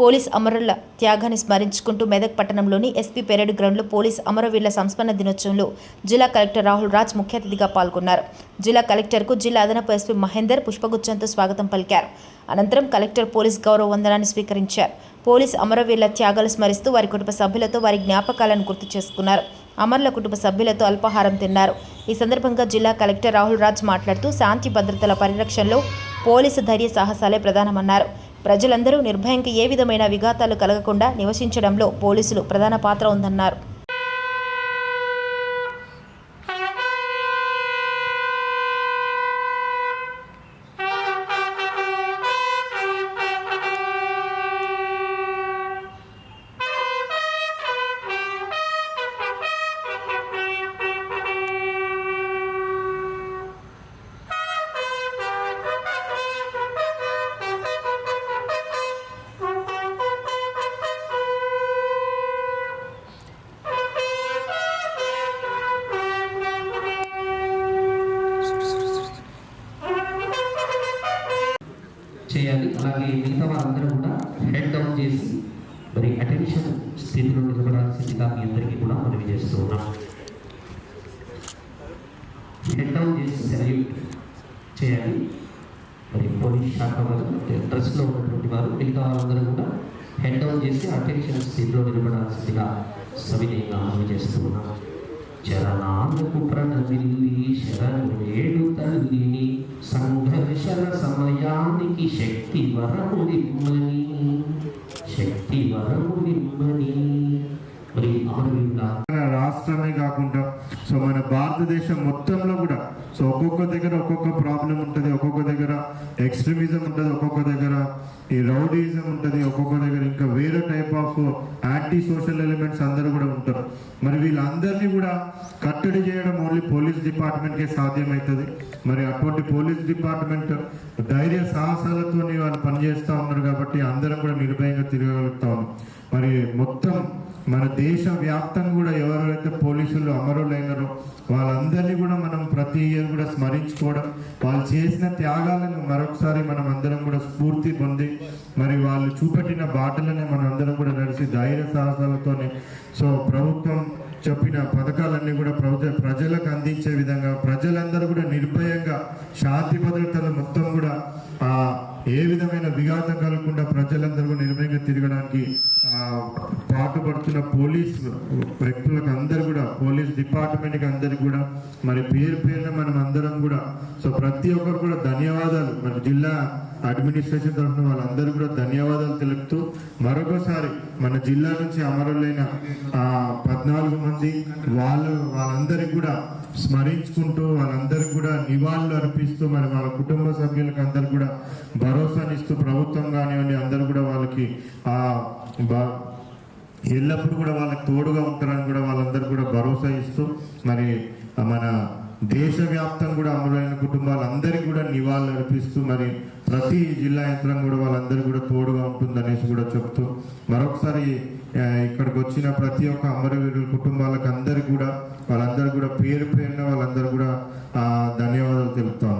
Police అమరుల త్యాగాన్ని స్మరించుకుంటూ మెదక్ పట్టణంలోని ఎస్పీ పెరేడ్ గ్రౌండ్లో పోలీస్ అమరవీరుల సంస్మరణ దినోత్సవంలో జిల్లా కలెక్టర్ రాహుల్ రాజ్ ముఖ్య అతిథిగా పాల్గొన్నారు. జిల్లా కలెక్టర్కు జిల్లా అదనపు ఎస్పీ మహేందర్ పుష్పగుచ్చంతో స్వాగతం పలికారు. అనంతరం కలెక్టర్ పోలీస్ గౌరవ వందనాన్ని స్వీకరించారు. పోలీస్ అమరవీరుల త్యాగాలు స్మరిస్తూ వారి కుటుంబ సభ్యులతో వారి జ్ఞాపకాలను గుర్తు చేసుకున్నారు. అమరుల కుటుంబ సభ్యులతో అల్పాహారం తిన్నారు. ఈ సందర్భంగా జిల్లా కలెక్టర్ రాహుల్ రాజ్ మాట్లాడుతూ శాంతి భద్రతల పరిరక్షణలో పోలీసు ధైర్య సాహసాలే ప్రధానమన్నారు. ప్రజలందరూ నిర్భయంకి ఏ విధమైన విఘాతాలు కలగకుండా నివసించడంలో పోలీసులు ప్రధాన పాత్ర ఉందన్నారు. చేయాలి. అలాగే మిగతా వారందరూ కూడా హెడ్ డౌన్ చేసి మరి అటెన్షన్ స్థితిలో నిలబడాల్సిందిగా మీ అందరికీ కూడా మనవి చేస్తూ ఉన్నాం. హెడ్ డౌన్ చేసి సెల్యూట్ చేయాలి. మరి పోలీస్ శాఖ వారు డ్రెస్లో ఉన్నటువంటి వారు మిగతా వారందరూ కూడా హెడ్ డౌన్ చేసి అటెన్షన్ స్థితిలో నిలబడాల్సిందిగా సవినయంగా మనవి చేస్తూ ఉన్నాం. చరణాలకు ప్రణమిల్లి శరణు వేడు తల్లిని సంఘర్షణ సమయానికి శక్తి వరము నిమ్మని శక్తి వరము నిమ్మని రాష్ట్రమే కాకుండా సో మన భారతదేశం మొత్తంలో కూడా. సో ఒక్కొక్క దగ్గర ఒక్కొక్క ప్రాబ్లం ఉంటుంది ఒక్కొక్క దగ్గర ఎక్స్ట్రీమిజం ఉంటుంది ఒక్కొక్క దగ్గర ఈ రౌడీజం ఉంటుంది ఒక్కొక్క దగ్గర ఇంకా వేరే type of anti social elements అందరూ కూడా ఉంటారు. మరి వీళ్ళందరినీ కూడా కట్టడి చేయడం ఓన్లీ పోలీస్ డిపార్ట్మెంట్కే సాధ్యమవుతుంది మరి అటువంటి పోలీస్ డిపార్ట్మెంట్ ధైర్య సాహసాలతో వాళ్ళు పనిచేస్తూ ఉన్నారు కాబట్టి అందరం కూడా నిర్భయంగా తిరగలుగుతా మరి మొత్తం మన దేశ వ్యాప్తంగా కూడా ఎవరైతే పోలీసులు అమరులైనారో వాళ్ళందరినీ కూడా మనం ప్రతి ఇయర్ కూడా స్మరించుకోవడం వాళ్ళు చేసిన త్యాగాలను మరొకసారి మనం అందరం కూడా స్ఫూర్తి పొంది మరి వాళ్ళు చూపెట్టిన బాటలనే మనం అందరం కూడా నడిచి ధైర్య సాహసాలతోనే. సో ప్రభుత్వం చెప్పిన పథకాలన్నీ కూడా ప్రజ ప్రజలకు అందించే విధంగా ప్రజలందరూ కూడా నిర్భయంగా శాంతి భద్రతలు మొత్తం కూడా ఏ విధమైన విఘాతం కలగకుండా ప్రజలందరూ కూడా నిర్భయంగా తిరగడానికి ఆ, పాటుపడుతున్న పోలీస్ వ్యక్తులకు అందరు కూడా పోలీస్ డిపార్ట్మెంట్కి అందరికి కూడా మరి పేరు పేరున మనం అందరం కూడా సో ప్రతి ఒక్కరు కూడా ధన్యవాదాలు. మన జిల్లా అడ్మినిస్ట్రేషన్ తరఫున వాళ్ళందరూ కూడా ధన్యవాదాలు తెలుపుతూ మరొకసారి మన జిల్లా నుంచి అమరులైన ఆ పద్నాలుగు మంది వాళ్ళు వాళ్ళందరికీ కూడా స్మరించుకుంటూ వాళ్ళందరికీ కూడా నివాళులు అర్పిస్తూ మరి వాళ్ళ కుటుంబ సభ్యులకు అందరు కూడా భరోసానిస్తూ ప్రభుత్వం కానివ్వండి అందరూ కూడా వాళ్ళకి ఆ బా- ఎల్లప్పుడూ కూడా వాళ్ళకి తోడుగా ఉంటారని కూడా వాళ్ళందరూ కూడా భరోసా ఇస్తూ మరి మన దేశవ్యాప్తం కూడా అమలైన కుటుంబాలందరికీ కూడా నివాళులు అర్పిస్తూ మరి ప్రతి జిల్లా యంత్రం కూడా వాళ్ళందరూ కూడా తోడుగా ఉంటుందనేసి కూడా చెప్తూ మరొకసారి ఇక్కడికి వచ్చిన ప్రతి ఒక్క అమరవీరుల కుటుంబాలకు అందరికీ కూడా వాళ్ళందరూ కూడా పేరు పేరున వాళ్ళందరూ కూడా ధన్యవాదాలు తెలుపుతాను